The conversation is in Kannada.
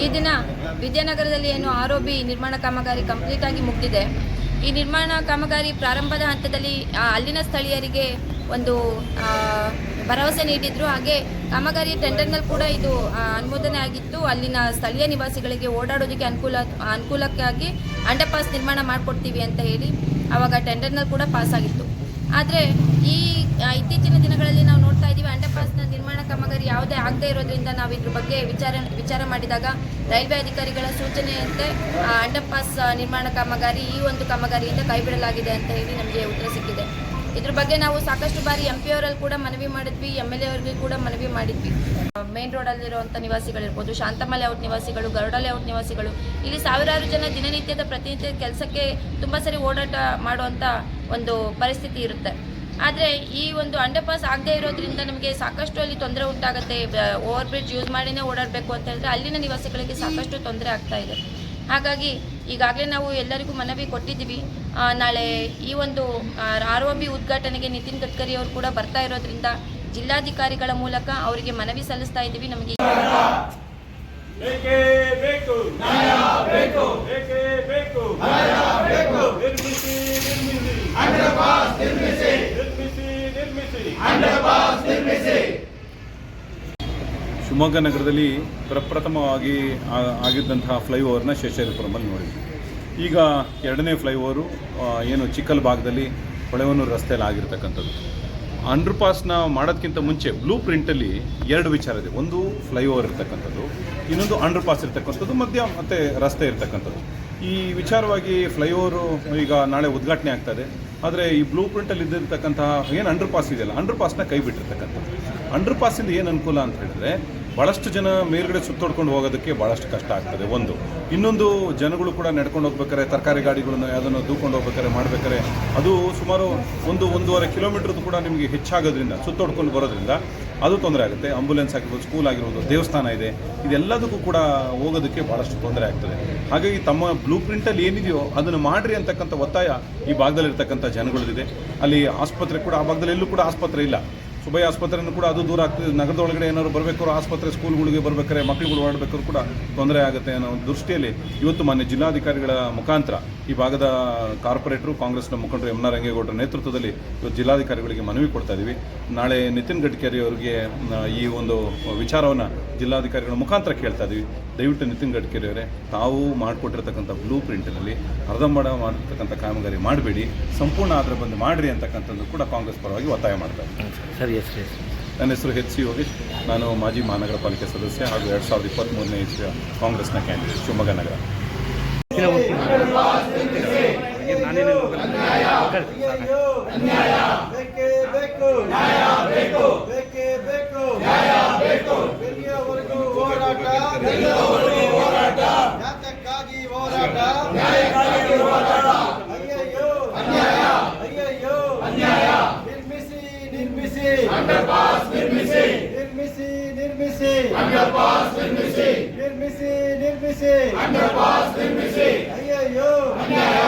ಈ ದಿನ ವಿದ್ಯಾನಗರದಲ್ಲಿ ಏನು ಆರ್ ಒ ಬಿ ನಿರ್ಮಾಣ ಕಾಮಗಾರಿ ಕಂಪ್ಲೀಟ್ ಆಗಿ ಮುಗಿದಿದೆ. ಈ ನಿರ್ಮಾಣ ಕಾಮಗಾರಿ ಪ್ರಾರಂಭದ ಹಂತದಲ್ಲಿ ಅಲ್ಲಿನ ಸ್ಥಳೀಯರಿಗೆ ಒಂದು ಭರವಸೆ ನೀಡಿದ್ರು. ಹಾಗೆ ಕಾಮಗಾರಿ ಟೆಂಡರ್ನಲ್ಲಿ ಕೂಡ ಇದು ಅನುಮೋದನೆ ಆಗಿತ್ತು. ಅಲ್ಲಿನ ಸ್ಥಳೀಯ ನಿವಾಸಿಗಳಿಗೆ ಓಡಾಡೋದಕ್ಕೆ ಅನುಕೂಲ, ಅನುಕೂಲಕ್ಕಾಗಿ ಅಂಡರ್ಪಾಸ್ ನಿರ್ಮಾಣ ಮಾಡಿಕೊಡ್ತೀವಿ ಅಂತ ಹೇಳಿ ಆವಾಗ ಟೆಂಡರ್ನಲ್ಲಿ ಕೂಡ ಪಾಸ್ ಆಗಿತ್ತು. ಆದರೆ ಈ ಇತ್ತೀಚಿನ ದಿನಗಳಲ್ಲಿ ನಾವು ನೋಡ್ತಾ ಇದ್ದೀವಿ ಆಗದೇ ಇರೋದ್ರಿಂದ ನಾವು ಇದ್ರ ಬಗ್ಗೆ ವಿಚಾರ ವಿಚಾರ ಮಾಡಿದಾಗ ರೈಲ್ವೆ ಅಧಿಕಾರಿಗಳ ಸೂಚನೆಯಂತೆ ಅಂಡರ್ ಅಂಡರ್ಪಾಸ್ ನಿರ್ಮಾಣ ಕಾಮಗಾರಿ ಈ ಒಂದು ಕಾಮಗಾರಿಯಿಂದ ಕೈಬಿಡಲಾಗಿದೆ ಅಂತ ಹೇಳಿ ನಮಗೆ ಉತ್ತರ ಸಿಕ್ಕಿದೆ. ಇದ್ರ ಬಗ್ಗೆ ನಾವು ಸಾಕಷ್ಟು ಬಾರಿ ಎಂ ಪಿ ಅವರಲ್ಲಿ ಕೂಡ ಮನವಿ ಮಾಡಿದ್ವಿ ಎಂ ಎಲ್ ಎ ಅವರಿಗೆ ಕೂಡ ಮನವಿ ಮಾಡಿದ್ವಿ. ಮೇನ್ ರೋಡಲ್ಲಿರುವಂಥ ನಿವಾಸಿಗಳಿರ್ಬೋದು ಶಾಂತಮ್ಮ ಲೇಔಟ್ ನಿವಾಸಿಗಳು ಗರುಡ ಲೇಔಟ್ ನಿವಾಸಿಗಳು, ಇಲ್ಲಿ ಸಾವಿರಾರು ಜನ ದಿನನಿತ್ಯದ ಪ್ರತಿನಿತ್ಯ ಕೆಲಸಕ್ಕೆ ತುಂಬ ಸರಿ ಓಡಾಟ ಮಾಡುವಂಥ ಒಂದು ಪರಿಸ್ಥಿತಿ ಇರುತ್ತೆ. ಆದರೆ ಈ ಒಂದು ಅಂಡರ್ಪಾಸ್ ಆಗದೇ ಇರೋದ್ರಿಂದ ನಮಗೆ ಸಾಕಷ್ಟು ಅಲ್ಲಿ ತೊಂದರೆ ಉಂಟಾಗುತ್ತೆ. ಓವರ್ ಬ್ರಿಡ್ಜ್ ಯೂಸ್ ಮಾಡಿನೇ ಓಡಾಡಬೇಕು ಅಂತ ಹೇಳಿದ್ರೆ ಅಲ್ಲಿನ ನಿವಾಸಿಗಳಿಗೆ ಸಾಕಷ್ಟು ತೊಂದರೆ ಆಗ್ತಾ ಇದೆ. ಹಾಗಾಗಿ ಈಗಾಗಲೇ ನಾವು ಎಲ್ಲರಿಗೂ ಮನವಿ ಕೊಟ್ಟಿದ್ದೀವಿ. ನಾಳೆ ಈ ಒಂದು ಆರ್ ಉದ್ಘಾಟನೆಗೆ ನಿತಿನ್ ಗಡ್ಕರಿ ಅವರು ಕೂಡ ಬರ್ತಾ ಇರೋದ್ರಿಂದ ಜಿಲ್ಲಾಧಿಕಾರಿಗಳ ಮೂಲಕ ಅವರಿಗೆ ಮನವಿ ಸಲ್ಲಿಸ್ತಾ ಇದ್ದೀವಿ. ನಮಗೆ ಶಿವಮೊಗ್ಗ ನಗರದಲ್ಲಿ ಪ್ರಪ್ರಥಮವಾಗಿ ಆಗಿದ್ದಂತಹ ಫ್ಲೈಓವರ್ನ ಶೇಷಾದ್ರಿಪುರಮಲ್ಲಿ ನೋಡಿದ್ವಿ. ಈಗ ಎರಡನೇ ಫ್ಲೈಓವರು ಏನು ಚಿಕ್ಕಲ್ ಭಾಗದಲ್ಲಿ ಹೊಳೆವನೂರು ರಸ್ತೆಯಲ್ಲಿ ಆಗಿರ್ತಕ್ಕಂಥದ್ದು. ಅಂಡರ್ ಪಾಸ್ನ ಮಾಡೋದಕ್ಕಿಂತ ಮುಂಚೆ ಬ್ಲೂ ಪ್ರಿಂಟಲ್ಲಿ ಎರಡು ವಿಚಾರ ಇದೆ. ಒಂದು ಫ್ಲೈಓವರ್ ಇರ್ತಕ್ಕಂಥದ್ದು, ಇನ್ನೊಂದು ಅಂಡರ್ ಪಾಸ್ ಇರ್ತಕ್ಕಂಥದ್ದು, ಮಧ್ಯ ಮತ್ತು ರಸ್ತೆ ಇರ್ತಕ್ಕಂಥದ್ದು. ಈ ವಿಚಾರವಾಗಿ ಫ್ಲೈಓವರು ಈಗ ನಾಳೆ ಉದ್ಘಾಟನೆ ಆಗ್ತದೆ ಆದರೆ ಈ ಬ್ಲೂ ಪ್ರಿಂಟಲ್ಲಿ ಇದ್ದಿರ್ತಕ್ಕಂತಹ, ಏನು ಅಂಡರ್ ಪಾಸ್ ಇದೆಯಲ್ಲ ಅಂಡರ್ ಪಾಸ್ನ ಕೈ ಬಿಟ್ಟಿರ್ತಕ್ಕಂಥದ್ದು. ಅಂಡರ್ ಪಾಸಿಂದ ಏನು ಅನುಕೂಲ ಅಂತ ಹೇಳಿದ್ರೆ ಭಾಳಷ್ಟು ಜನ ಮೇಲ್ಗಡೆ ಸುತ್ತೋಡ್ಕೊಂಡು ಹೋಗೋದಕ್ಕೆ ಭಾಳಷ್ಟು ಕಷ್ಟ ಆಗ್ತದೆ, ಒಂದು. ಇನ್ನೊಂದು, ಜನಗಳು ಕೂಡ ನಡ್ಕೊಂಡು ಹೋಗ್ಬೇಕಾರೆ ತರಕಾರಿ ಗಾಡಿಗಳನ್ನು ಯಾವುದನ್ನು ದೂಕೊಂಡು ಹೋಗ್ಬೇಕಾರೆ ಮಾಡಬೇಕಾರೆ ಅದು ಸುಮಾರು ಒಂದು ಒಂದೂವರೆ ಕಿಲೋಮೀಟ್ರದ್ದು ಕೂಡ ನಿಮಗೆ ಹೆಚ್ಚಾಗೋದ್ರಿಂದ, ಸುತ್ತೋಡ್ಕೊಂಡು ಬರೋದ್ರಿಂದ ಅದು ತೊಂದರೆ ಆಗುತ್ತೆ. ಆಂಬುಲೆನ್ಸ್ ಆಗಿರ್ಬೋದು, ಸ್ಕೂಲ್ ಆಗಿರ್ಬೋದು, ದೇವಸ್ಥಾನ ಇದೆ, ಇದೆಲ್ಲದಕ್ಕೂ ಕೂಡ ಹೋಗೋದಕ್ಕೆ ಭಾಳಷ್ಟು ತೊಂದರೆ ಆಗ್ತದೆ. ಹಾಗಾಗಿ ತಮ್ಮ ಬ್ಲೂ ಪ್ರಿಂಟಲ್ಲಿ ಏನಿದೆಯೋ ಅದನ್ನು ಮಾಡ್ರಿ ಅಂತಕ್ಕಂಥ ಒತ್ತಾಯ ಈ ಭಾಗದಲ್ಲಿರ್ತಕ್ಕಂಥ ಜನಗಳದಿದೆ ಅಲ್ಲಿ ಆಸ್ಪತ್ರೆ ಕೂಡ, ಆ ಭಾಗದಲ್ಲಿ ಎಲ್ಲೂ ಕೂಡ ಆಸ್ಪತ್ರೆ ಇಲ್ಲ. ಸುಬೈ ಆಸ್ಪತ್ರೆಯನ್ನು ಕೂಡ ಅದು ದೂರ ಆಗ್ತದೆ. ನಗರದ ಒಳಗಡೆ ಏನಾದ್ರು ಬರಬೇಕಾದ್ರು ಆಸ್ಪತ್ರೆ ಸ್ಕೂಲ್ಗಳಿಗೆ ಬರ್ಬೇಕಾದ್ರೆ ಮಕ್ಕಳುಗಳು ಓಡಬೇಕಾದ್ರು ಕೂಡ ತೊಂದರೆ ಆಗುತ್ತೆ ಅನ್ನೋ ದೃಷ್ಟಿಯಲ್ಲಿ ಇವತ್ತು ಮಾನ್ಯ ಜಿಲ್ಲಾಧಿಕಾರಿಗಳ ಮುಖಾಂತರ ಈ ಭಾಗದ ಕಾರ್ಪೊರೇಟರು, ಕಾಂಗ್ರೆಸ್ನ ಮುಖಂಡರು ಎಂ ಆರ್ ರಂಗೇಗೌಡರ ನೇತೃತ್ವದಲ್ಲಿ ಇವತ್ತು ಜಿಲ್ಲಾಧಿಕಾರಿಗಳಿಗೆ ಮನವಿ ಕೊಡ್ತಾ ಇದ್ದೀವಿ ನಾಳೆ ನಿತಿನ್ ಗಡ್ಕರಿ ಅವರಿಗೆ ಈ ಒಂದು ವಿಚಾರವನ್ನು ಜಿಲ್ಲಾಧಿಕಾರಿಗಳ ಮುಖಾಂತರ ಕೇಳ್ತಾ ಇದ್ದೀವಿ ದಯವಿಟ್ಟು ನಿತಿನ್ ಗಡ್ಕರಿ ಅವರೇ, ತಾವು ಮಾಡಿಕೊಟ್ಟಿರ್ತಕ್ಕಂಥ ಬ್ಲೂ ಪ್ರಿಂಟ್ನಲ್ಲಿ, ಅರ್ಧಂಬಡ ಮಾಡಿರ್ತಕ್ಕಂಥ ಕಾಮಗಾರಿ ಮಾಡಬೇಡಿ, ಸಂಪೂರ್ಣ ಆದರೆ ಬಂದು ಮಾಡಿರಿ ಅಂತಕ್ಕಂಥದ್ದು ಕೂಡ ಕಾಂಗ್ರೆಸ್ ಪರವಾಗಿ ಒತ್ತಾಯ ಮಾಡ್ತಾ ಇದ್ದೀವಿ ಸರಿ ಹೆಸರು ಹೆಸರು ನನ್ನ ಹೆಸರು ಎಚ್ ಸಿ ಯೋಗೇಶ್. ನಾನು ಮಾಜಿ ಮಹಾನಗರ ಪಾಲಿಕೆ ಸದಸ್ಯ ಹಾಗೂ ಎರಡು ಸಾವಿರದ ಇಪ್ಪತ್ತ್ಮೂರನೇ ಇಸ್ವಿಯ ಕಾಂಗ್ರೆಸ್ನ ಕ್ಯಾಂಡಿಡೇಟ್, ಶಿವಮೊಗ್ಗ ನಗರ. ಅಂಡರ್ಪಾಸ್ ನಿರ್ಮಿಸಿ ನಿರ್ಮಿಸಿ ನಿರ್ಮಿಸಿ ಅಂಡರ್ಪಾಸ್ ನಿರ್ಮಿಸಿ ಅಯ್ಯಯ್ಯೋ ಅನ್ಯಾಯ